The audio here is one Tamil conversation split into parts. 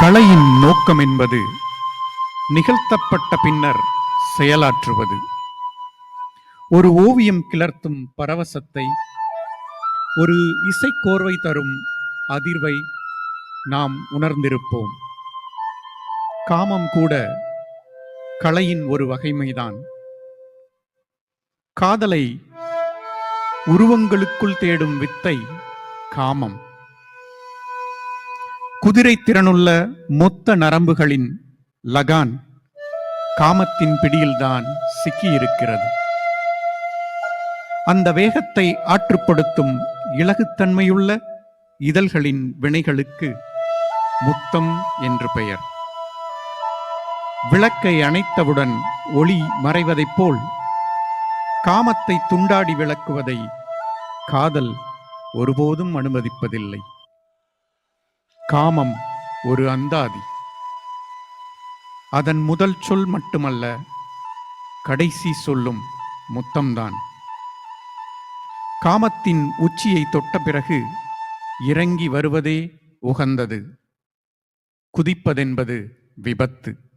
கலையின் நோக்கம் என்பது நிகழ்த்தப்பட்ட பின்னர் செயலாற்றுவது. ஒரு ஓவியம் கிளர்த்தும் பரவசத்தை ஒரு இசைக்கோர்வை தரும் அதிர்வை நாம் உணர்ந்திருப்போம். காமம் கூட கலையின் ஒரு வகைமைதான். காதலை உருவங்களுக்குள் தேடும் வித்தை காமம். குதிரை திறனுள்ள மொத்த நரம்புகளின் லகான் காமத்தின் பிடியில்தான் சிக்கியிருக்கிறது. அந்த வேகத்தை ஆற்றுப்படுத்தும் இலகுத்தன்மையுள்ள இதழ்களின் வினைகளுக்கு முத்தம் என்று பெயர். விளக்கை அணைத்தவுடன் ஒளி மறைவதைப் போல் காமத்தை துண்டாடி விளக்குவதை காதல் ஒருபோதும் அனுமதிப்பதில்லை. காமம் ஒரு அந்தாதி. அதன் முதல் சொல் மட்டுமல்ல கடைசி சொல்லும் முத்தம்தான். காமத்தின் உச்சியை தொட்ட பிறகு இறங்கி வருவதே உகந்தது. குதிப்பதென்பது விபத்து.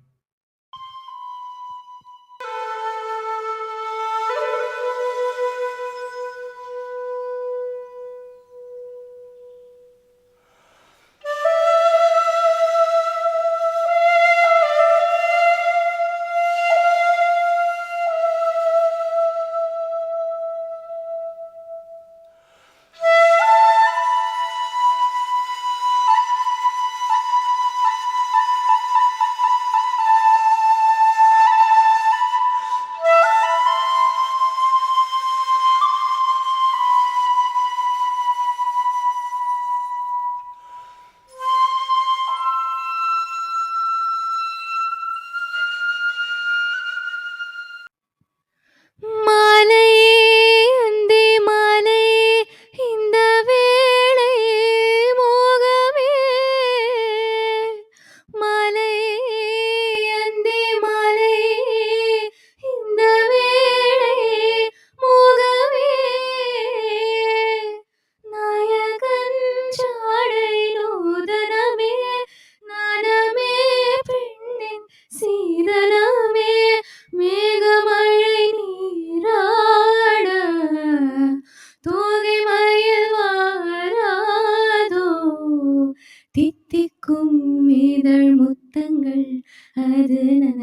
தித்திக்கும் இதழ் முத்தங்கள் அது நன